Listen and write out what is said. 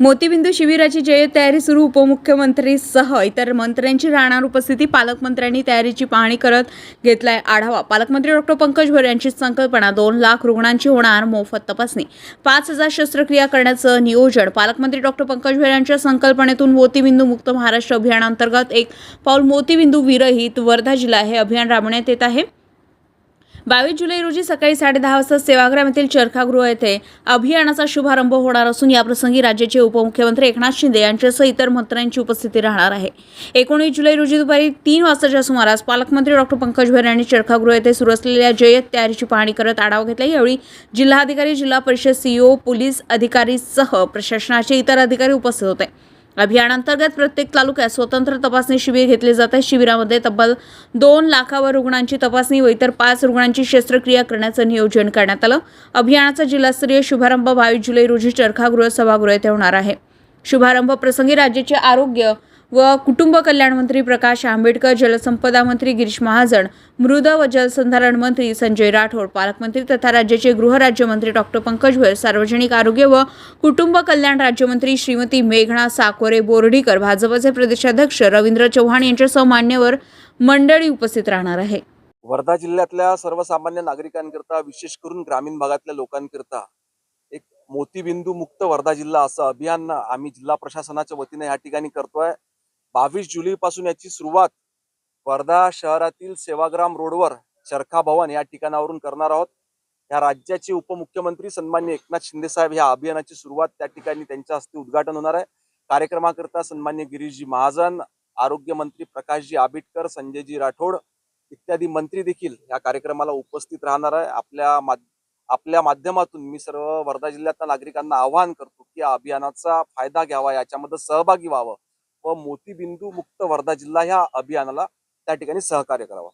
मोतीबिंदू शिबिराची जय्यत तयारी सुरू. उपमुख्यमंत्रीसह इतर मंत्र्यांची राहणार उपस्थिती पालकमंत्र्यांनी तयारीची पाहणी करत घेतलाय आढावा. पालकमंत्री डॉक्टर पंकज भोयर यांची संकल्पना दोन लाख रुग्णांची होणार मोफत तपासणी पाच हजार शस्त्रक्रिया करण्याचं नियोजन. पालकमंत्री डॉक्टर पंकज भोयर यांच्या संकल्पनेतून मोतीबिंदू मुक्त महाराष्ट्र अभियानांतर्गत एक पाऊल मोतीबिंदू विरहित वर्धा जिल्हा हे अभियान राबवण्यात येत आहे. बावीस जुलै रोजी सकाळी साडेदहा वाजता सेवाग्राम येथील चरखागृह येथे अभियानाचा शुभारंभ होणार असून याप्रसंगी राज्याचे उपमुख्यमंत्री एकनाथ शिंदे यांच्यासह इतर मंत्र्यांची उपस्थिती राहणार आहे. एकोणीस जुलै रोजी दुपारी तीन वाजताच्या सुमारास पालकमंत्री डॉक्टर पंकज भैर यांनी चरखागृह येथे सुरू असलेल्या जय्यत तयारीची पाहणी करत आढावा घेतला. यावेळी जिल्हाधिकारी जिल्हा परिषद सीईओ पोलीस अधिकारीसह प्रशासनाचे इतर अधिकारी उपस्थित होते. अभियानांतर्गत प्रत्येक तालुक्यात स्वतंत्र तपासणी शिबिर घेतले जात आहे. शिबिरामध्ये तब्बल दोन लाखावर रुग्णांची तपासणी व इतर पाच रुग्णांची शस्त्रक्रिया करण्याचं नियोजन करण्यात आलं. अभियानाचा जिल्हास्तरीय शुभारंभ बावीस जुलै रोजी चरखागृह सभागृह येथे होणार आहे. शुभारंभ प्रसंगी राज्याचे आरोग्य व कुटुंब कल्याण मंत्री प्रकाश आंबेडकर जलसंपदा मंत्री गिरीश महाजन मृद व जलसंधारण मंत्री संजय राठोड पालकमंत्री तथा राज्याचे गृहराज्यमंत्री डॉक्टर पंकज भोयर सार्वजनिक आरोग्य व कुटुंब कल्याण राज्यमंत्री श्रीमती मेघना साकोरे बोर्डीकर भाजपचे प्रदेशाध्यक्ष रवींद्र चव्हाण यांच्यासह मान्यवर मंडळी उपस्थित राहणार आहे. वर्धा जिल्ह्यातल्या सर्वसामान्य नागरिकांकरता विशेष करून ग्रामीण भागातल्या लोकांकरता एक मोतीबिंदू मुक्त वर्धा जिल्हा असं अभियान आम्ही जिल्हा प्रशासनाच्या वतीने या ठिकाणी करतोय. बावीस जुलै पासून याची सुरुवात वर्धा शहरातील सेवाग्राम रोडवर चरखा भवन या ठिकाणावरून करणार आहोत. या राज्याचे उपमुख्यमंत्री सन्मान्य एकनाथ शिंदे साहेब या अभियानाची सुरुवात त्या ठिकाणी त्यांच्या हस्ते उद्घाटन होणार आहे. कार्यक्रमाकरता सन्मान्य गिरीशजी महाजन आरोग्यमंत्री प्रकाशजी आबिटकर संजयजी राठोड इत्यादी मंत्री देखील या कार्यक्रमाला उपस्थित राहणार आहे. आपल्या आपल्या माध्यमातून मी सर्व वर्धा जिल्ह्यातल्या नागरिकांना आवाहन करतो की या अभियानाचा फायदा घ्यावा याच्यामध्ये सहभागी व्हावं. व मोतीबिंदू मुक्त वर्धा जिल्हा ह्या अभियानाला त्या ठिकाणी सहकार्य करावं.